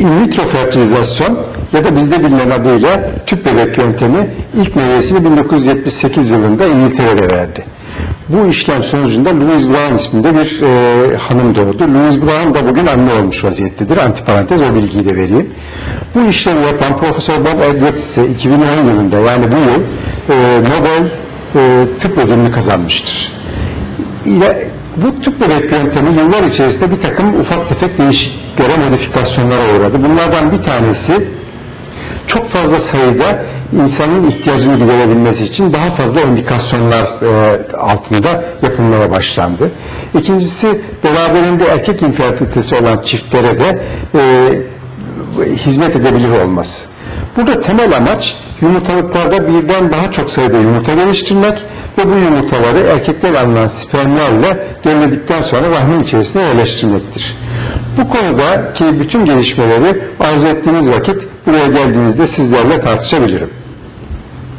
in vitro fertilizasyon ya da bizde bilinen adıyla tüp bebek yöntemi ilk meyvesini 1978 yılında İngiltere'de verdi. Bu işlem sonucunda Louise Brown isminde bir e, hanım doğdu. Louise Brown da bugün anne olmuş vaziyettedir. Antiparantez o bilgiyi de vereyim. Bu işlemi yapan Profesör Bob Edwards ise 2010 yılında yani bu yıl e, Nobel e, tıp ödülünü kazanmıştır. İle, bu tüp bebek yöntemi yıllar içerisinde bir takım ufak tefek değişikliklere, modifikasyonlara uğradı. Bunlardan bir tanesi çok fazla sayıda insanın ihtiyacını giderebilmesi için daha fazla indikasyonlar e, altında yapılmaya başlandı. İkincisi beraberinde erkek infertilitesi olan çiftlere de e, hizmet edebilir olması. Burada temel amaç yumurtalıklarda birden daha çok sayıda yumurta geliştirmek ve bu yumurtaları erkekten alınan spermlerle dölledikten sonra rahmin içerisine yerleştirmektir. Bu konuda ki bütün gelişmeleri arzu ettiğiniz vakit buraya geldiğinizde sizlerle tartışabilirim.